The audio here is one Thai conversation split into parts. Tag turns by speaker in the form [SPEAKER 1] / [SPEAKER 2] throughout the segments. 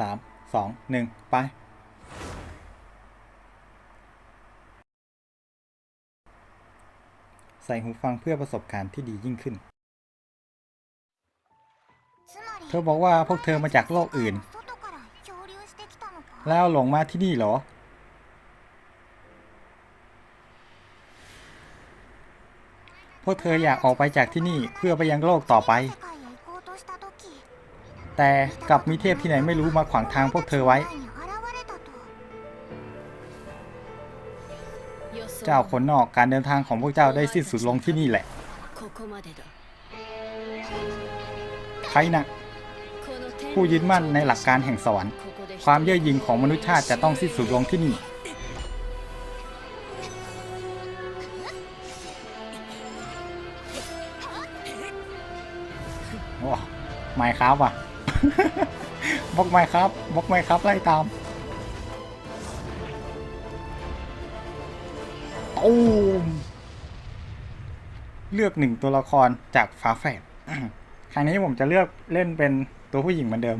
[SPEAKER 1] สามสองหนึ่งไป ใส่หูฟังเพื่อประสบการณ์ที่ดียิ่งขึ้น เธอบอกว่าพวกเธอมาจากโลกอื่น แล้วหลงมาที่นี่เหรอ พวกเธออยากออกไปจากที่นี่เพื่อไปยังโลกต่อไป แต่กลับมีเทพที่ไหนไม่รู้มาขวางทางพวกเธอไว้ เจ้าขนนอกการเดินทางของพวกเจ้าได้สิ้นสุดลงที่นี่แหละ ใครนะผู้ยึดมั่นในหลักการแห่งสวรรค์ ความเย่อหยิ่งของมนุษยชาติจะต้องสิ้นสุดลงที่นี่โอ้ไม่ครับว่ะ บล็อกไม่ครับบล็อกไม่ครับ ไล่ตามตูมเลือกหนึ่งตัวละครจากฝาแฝดครั้งนี้ผมจะเลือกเล่นเป็นตัวผู้หญิงเหมือนเดิม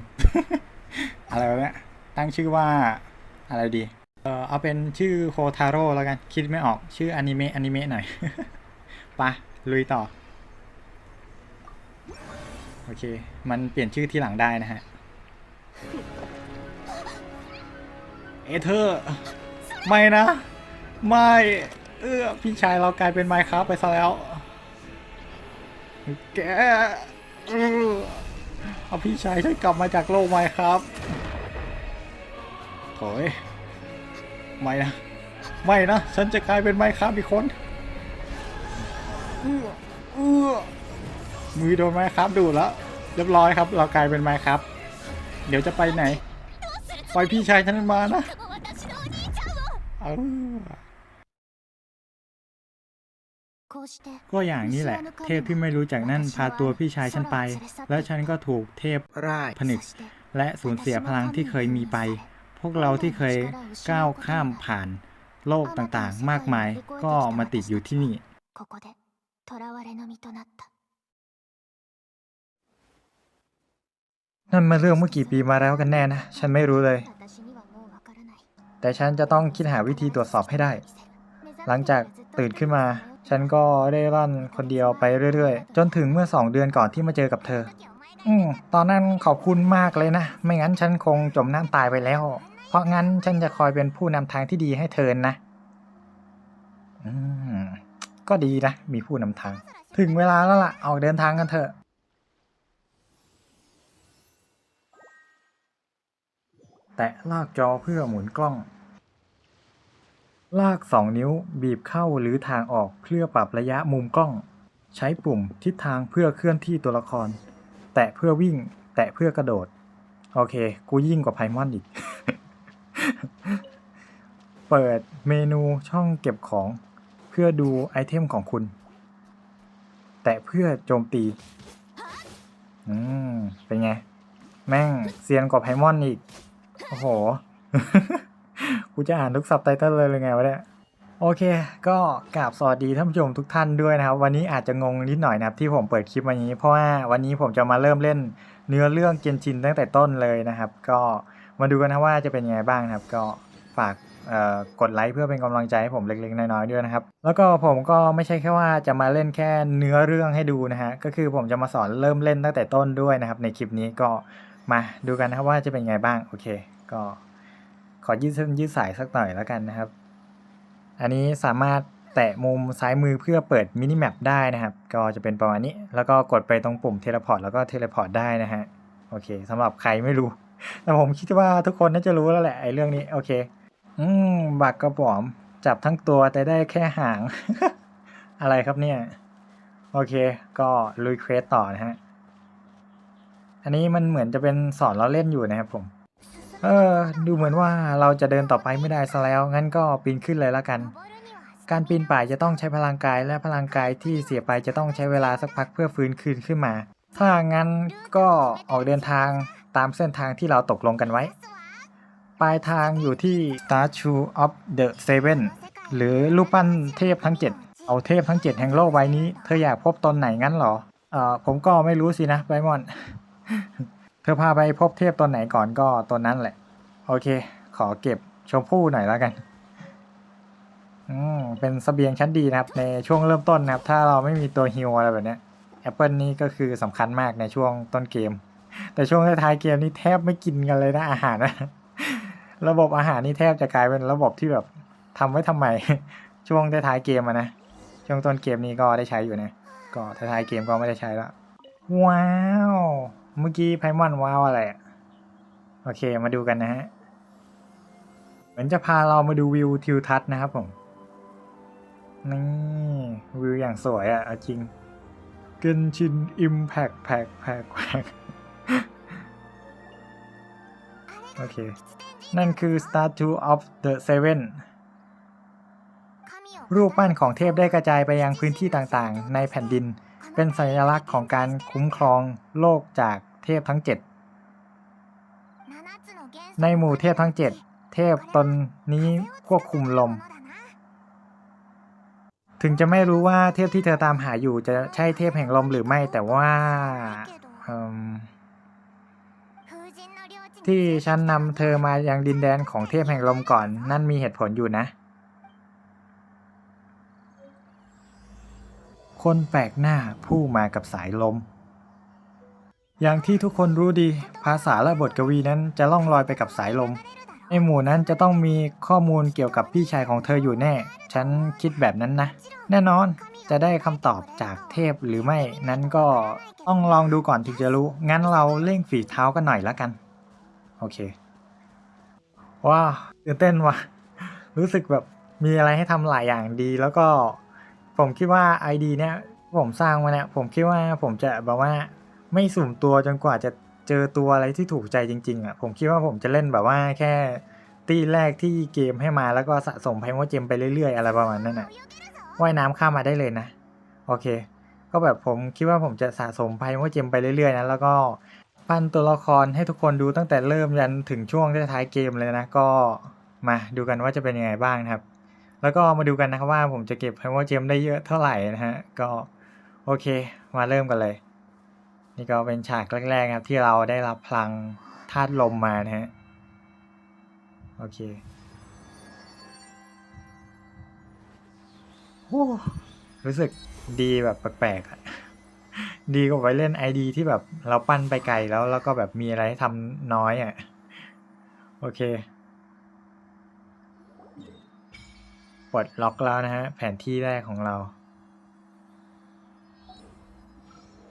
[SPEAKER 1] อะไรวะเนี่ย ตั้งชื่อว่าอะไรดี เออเอาเป็นชื่อโคทาโร่แล้วกัน คิดไม่ออก ชื่ออนิเมะอนิเมะหน่อยไปะลุยต่อ โอเค มันเปลี่ยนชื่อที่หลังได้นะฮะ เอเธอร์ ไม่นะ ไม่ เออพี่ชายเรากลายเป็นไมค์ครับไปซะแล้ว แกเออเอาพี่ชายฉันกลับมาจากโลกไมค์ครับโอยไม่นะ ไม่นะ ฉันจะกลายเป็นไมค์ครับอีกคนเออเออ มือโดนไมค์ครับดูดแล้ว เรียบร้อยครับ เรากลายเป็นไมค์ครับ เดี๋ยวจะไปไหน ปล่อยพี่ชายฉันมานะเออก็อย่างนี้แหละ เทพที่ไม่รู้จักนั่นพาตัวพี่ชายฉันไป และฉันก็ถูกเทพร่ายผนึก และสูญเสียพลังที่เคยมีไป พวกเราที่เคยก้าวข้ามผ่านโลกต่างๆ มากมาย ก็มาติดอยู่ที่นี่ นั่นมาเรื่องเมื่อกี่ปีมาแล้วกันแน่นะ ฉันไม่รู้เลย แต่ฉันจะต้องคิดหาวิธีตรวจสอบให้ได้ หลังจากตื่นขึ้นมา ฉันก็ได้ร่อนคนเดียวไปเรื่อยๆ จนถึงเมื่อสองเดือนก่อนที่มาเจอกับเธอ อืมตอนนั้นขอบคุณมากเลยนะ ไม่งั้นฉันคงจมน้ำตายไปแล้ว เพราะงั้นฉันจะคอยเป็นผู้นำทางที่ดีให้เธอนะ อืมก็ดีนะ มีผู้นำทาง ถึงเวลาแล้วล่ะ ออกเดินทางกันเถอะ แตะลากจอเพื่อหมุนกล้อง ลาก 2 นิ้วบีบเข้าหรือทางออกเพื่อปรับระยะมุมกล้อง ใช้ปุ่มทิศทางเพื่อเคลื่อนที่ตัวละคร แตะเพื่อวิ่ง แตะเพื่อกระโดด โอเค กูยิ่งกว่าไพมอนอีก เปิดเมนูช่องเก็บของ เพื่อดูไอเทมของคุณ แตะเพื่อโจมตี อืม เป็นไง แม่งเซียนกว่าไพมอนอีก โอ้โห กูจะอ่านทุกซับไตเติลเลยเลยไงวะเนี่ย โอเค ก็กราบสวัสดีท่านผู้ชมทุกท่านด้วยนะครับ วันนี้อาจจะงงนิดหน่อยนะครับที่ผมเปิดคลิปวันนี้ เพราะว่าวันนี้ผมจะมาเริ่มเล่นเนื้อเรื่องเกนชินตั้งแต่ต้นเลยนะครับ ก็มาดูกันนะว่าจะเป็นยังไงบ้างนะครับ ก็ฝากกดไลค์เพื่อเป็นกำลังใจให้ผมเล็กๆ น้อยๆด้วยนะครับ แล้วก็ผมก็ไม่ใช่แค่ว่าจะมาเล่นแค่เนื้อเรื่องให้ดูนะฮะ ก็คือผมจะมาสอนเริ่มเล่นตั้งแต่ต้นด้วยนะครับ ในคลิปนี้ก็มาดูกันนะครับว่าจะเป็นไงบ้าง โอเค ก็ขอยืดเส้นยืดสายสักหน่อยแล้วกันนะครับ อันนี้สามารถแตะมุมซ้ายมือเพื่อเปิดมินิแมปได้นะครับ ก็จะเป็นประมาณนี้ แล้วก็กดไปตรงปุ่มเทเลพอร์ตแล้วก็เทเลพอร์ตได้นะฮะ โอเคสำหรับใครไม่รู้ แต่ผมคิดว่าทุกคนน่าจะรู้แล้วแหละไอ้เรื่องนี้ โอเค อืม บักกระป๋อม จับทั้งตัวแต่ได้แค่หาง อะไรครับเนี่ย โอเค ก็ลุยเควสต่อนะฮะ อันนี้มันเหมือนจะเป็นสอนเราเล่นอยู่นะครับผม เออ ดูเหมือนว่าเราจะเดินต่อไปไม่ได้ซะแล้ว งั้นก็ปีนขึ้นเลยละกัน การปีนป่ายจะต้องใช้พลังกายและพลังกายที่เสียไปจะต้องใช้เวลาสักพักเพื่อฟื้นคืนขึ้นมา ถ้างั้นก็ออกเดินทางตามเส้นทางที่เราตกลงกันไว้ ปลายทางอยู่ที่ Statue of the Seven หรือรูปปั้นเทพทั้ง 7 เอาเทพทั้ง 7 แห่งโลกใบนี้ เธออยากพบตนไหนงั้นเหรอ เออผมก็ไม่รู้สินะไบมอน เธอพาไปพบเทพตนไหนก่อนก็ตนนั้นแหละ โอเค ขอเก็บชมพู่หน่อยแล้วกัน อืม เป็นเสบียงชั้นดีนะครับ ในช่วงเริ่มต้นนะครับ ถ้าเราไม่มีตัวฮิวอะไรแบบเนี้ยแอปเปิลนี่ก็คือสำคัญมากในช่วงต้นเกม แต่ช่วงท้ายเกมนี่แทบไม่กินกันเลยนะอาหารนะระบบอาหารนี่แทบจะกลายเป็นระบบที่แบบทำไว้ทำไม ช่วงท้ายเกมอะนะช่วงต้นเกมนี้ก็ได้ใช้อยู่นะ ก็ท้ายเกมก็ไม่ได้ใช้แล้วว้าว เมื่อกี้ไพมอนว้าวอะไรอะโอเคมาดูกันนะฮะเหมือนจะพาเรามาดูวิวทิวทัศน์นะครับผมนี่วิวอย่างสวยอะ่ะเอาจริงเกินชินอิมแพกแพกแพกแพกโอเค นั่นคือ Statue of the Seven รูปปั้นของเทพได้กระจายไปยังพื้นที่ต่างๆ ในแผ่นดิน เป็นสัญลักษณ์ของการคุ้มครองโลกจากเทพทั้ง 7 ในหมู่เทพทั้ง 7 เทพตนนี้ควบคุมลม ถึงจะไม่รู้ว่าเทพที่เธอตามหาอยู่จะใช่เทพแห่งลมหรือไม่แต่ว่าที่ฉันนำเธอมายังดินแดนของเทพแห่งลมก่อน นั่นมีเหตุผลอยู่นะ คนแปลกหน้าผู้มากับสายลม อย่างที่ทุกคนรู้ดี ภาษาและบทกวีนั้นจะล่องลอยไปกับสายลม ในหมู่นั้นจะต้องมีข้อมูลเกี่ยวกับพี่ชายของเธออยู่แน่ ฉันคิดแบบนั้นนะ แน่นอนจะได้คำตอบจากเทพหรือไม่นั้นก็ต้องลองดูก่อนถึงจะรู้ งั้นเราเร่งฝีเท้ากันหน่อยละกัน โอเค ว้าวตื่นเต้นว่ะ รู้สึกแบบมีอะไรให้ทำหลายอย่างดีแล้วก็ ผมคิดว่า ID เนี้ยผมสร้างมาเนี่ยผมคิดว่าผมจะแบบว่าไม่สุ่มตัวจนกว่าจะเจอตัวอะไรที่ถูกใจจริงๆอะผมคิดว่าผมจะเล่นแบบว่าแค่ตีแรกที่เกมให้มาแล้วก็สะสมไพโมเจมไปเรื่อยๆ อะไรประมาณนั้นอะว่ายน้ำข้ามมาได้เลยนะ โอเค ก็แบบผมคิดว่าผมจะสะสมไพโมเจมไปเรื่อยๆนะแล้วก็ปั้นตัวละครให้ทุกคนดูตั้งแต่เริ่มยันถึงช่วงท้ายเกมเลยนะก็มาดูกันว่าจะเป็นยังไงบ้างนะครับ แล้วก็มาดูกันนะครับว่าผมจะเก็บไพโมเจมได้เยอะเท่าไหร่นะฮะ ก็โอเค มาเริ่มกันเลย นี่ก็เป็นฉากแรกๆครับที่เราได้รับพลังธาตุลมมานะฮะ โอเคโอ้รู้สึกดีแบบแปลกๆอะดีกว่าไปเล่นไอดีที่แบบเราปั้นไปไกลแล้วแล้วก็แบบมีอะไรให้ทำน้อยอะ โอเค ปลดล็อกแล้วนะฮะ แผนที่แรกของเรา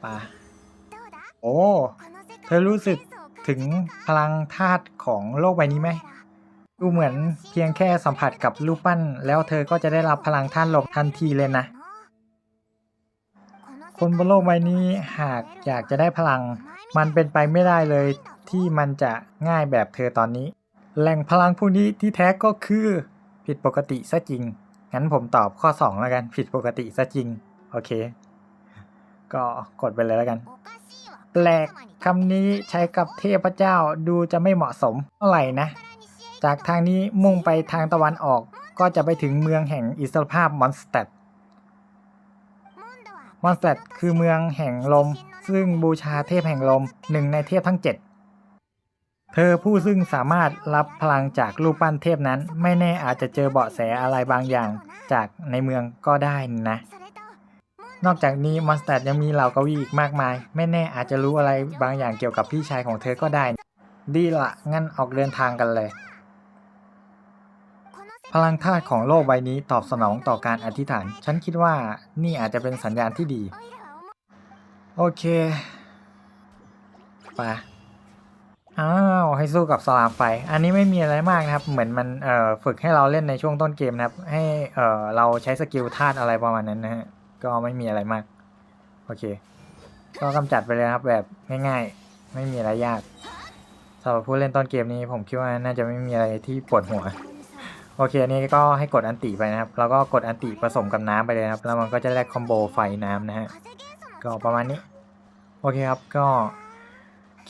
[SPEAKER 1] ปะโอ้ เธอรู้สึกถึงพลังธาตุของโลกใบนี้ไหม ดูเหมือนเพียงแค่สัมผัสกับรูปปั้น แล้วเธอก็จะได้รับพลังธาตุลมทันทีเลยนะ คนบนโลกใบนี้หากอยากจะได้พลัง มันเป็นไปไม่ได้เลยที่มันจะง่ายแบบเธอตอนนี้ แหล่งพลังพวกนี้ที่แท้ก็คือ ผิดปกติซะจริง งั้นผมตอบข้อ 2 แล้วกัน ผิดปกติซะจริง โอเค ก็กดไปเลยแล้วกัน แปลกคำนี้ใช้กับเทพเจ้าดูจะไม่เหมาะสมเท่าไหร่นะ จากทางนี้มุ่งไปทางตะวันออก ก็จะไปถึงเมืองแห่งอิสรภาพมอนสเตดมอนสเตดคือเมืองแห่งลม ซึ่งบูชาเทพแห่งลมหนึ่งในเทพทั้งเจ็ด เธอผู้ซึ่งสามารถรับพลังจากรูปปั้นเทพนั้น ไม่แน่อาจจะเจอเบาะแสอะไรบางอย่างจากในเมืองก็ได้นะ นอกจากนี้มอนสเตดยังมีเหล่ากวีอีกมากมาย ไม่แน่อาจจะรู้อะไรบางอย่างเกี่ยวกับพี่ชายของเธอก็ได้ ดีละงั้นออกเดินทางกันเลย พลังธาตุของโลกใบนี้ตอบสนองต่อการอธิษฐาน ฉันคิดว่านี่อาจจะเป็นสัญญาณที่ดี โอเคไป ให้สู้กับสลามไฟ อันนี้ไม่มีอะไรมากนะครับ เหมือนมันเอ่อฝึกให้เราเล่นในช่วงต้นเกมนะครับ ให้เอ่อเราใช้สกิลธาตุอะไรประมาณนั้นนะฮะ ก็ไม่มีอะไรมาก โอเค ก็กำจัดไปเลยครับแบบง่าย ๆ ไม่มีอะไรยากสำหรับผู้เล่นต้นเกมนี้ผมคิดว่าน่าจะไม่มีอะไรที่ปวดหัว โอเคอันนี้ก็ให้กดอันติไปนะครับ แล้วก็กดอันติผสมกับน้ำไปเลยครับ แล้วมันก็จะแลกคอมโบไฟน้ำนะฮะ ก็ประมาณนี้ โอเคครับ ก็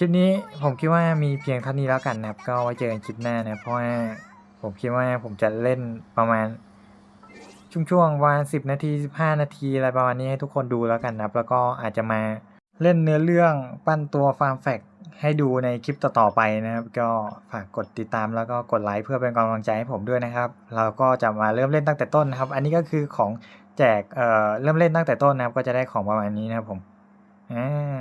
[SPEAKER 1] คลิปนี้ผมคิดว่ามีเพียงเท่านี้แล้วกันนะครับ ก็ไว้เจอกันคลิปหน้านะเพราะว่าผมคิดว่าผมจะเล่นประมาณช่วงๆวันสิบนาทีสิบห้านาทีอะไรประมาณนี้ให้ทุกคนดูแล้วกันนะครับ แล้วก็อาจจะมาเล่นเนื้อเรื่องปั้นตัวฟาร์มแฟกให้ดูในคลิปต่อๆไปนะครับ ก็ฝากกดติดตามแล้วก็กดไลค์เพื่อเป็นกำลังใจให้ผมด้วยนะครับ เราก็จะมาเริ่มเล่นตั้งแต่ต้นนะครับ อันนี้ก็คือของแจกเอ่อเริ่มเล่นตั้งแต่ต้นนะครับ ก็จะได้ของประมาณนี้นะครับผมอ่า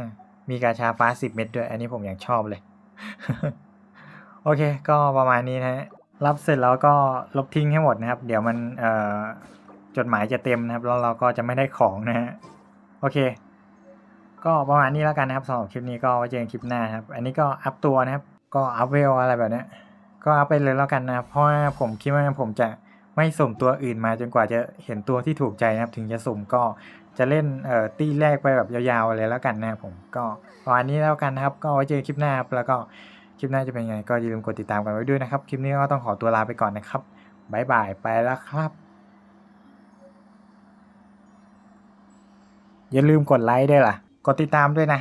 [SPEAKER 1] มีกาชาฟ้า10เม็ดด้วย อันนี้ผมยังชอบเลย โอเค ก็ประมาณนี้นะฮะรับเสร็จแล้วก็ลบทิ้งให้หมดนะครับ เดี๋ยวมันเอ่อจดหมายจะเต็มนะครับ แล้วเราก็จะไม่ได้ของนะฮะโอเค ก็ประมาณนี้แล้วกันนะครับสำหรับคลิปนี้ก็ไว้เจอกันคลิปหน้าครับ อันนี้ก็อัพตัวนะครับ ก็อัพเวลอะไรแบบนี้ก็อัพไปเลยแล้วกันนะครับเพราะว่าผมคิดว่าผมจะ ไม่สุ่มตัวอื่นมาจนกว่าจะเห็นตัวที่ถูกใจนะครับ ถึงจะสุ่มก็จะเล่นเอ่อตีแรกไปแบบยาวๆเลยแล้วกันนะผมก็ประมาณนี้แล้วกันนะครับ ก็ไว้เจอกันคลิปหน้าแล้วก็คลิปหน้าจะเป็นยังไง ก็อย่าลืมกดติดตามกันไว้ด้วยนะครับ คลิปนี้ก็ต้องขอตัวลาไปก่อนนะครับบายบายไปแล้วครับ อย่าลืมกดไลค์ด้วยล่ะ กดติดตามด้วยนะ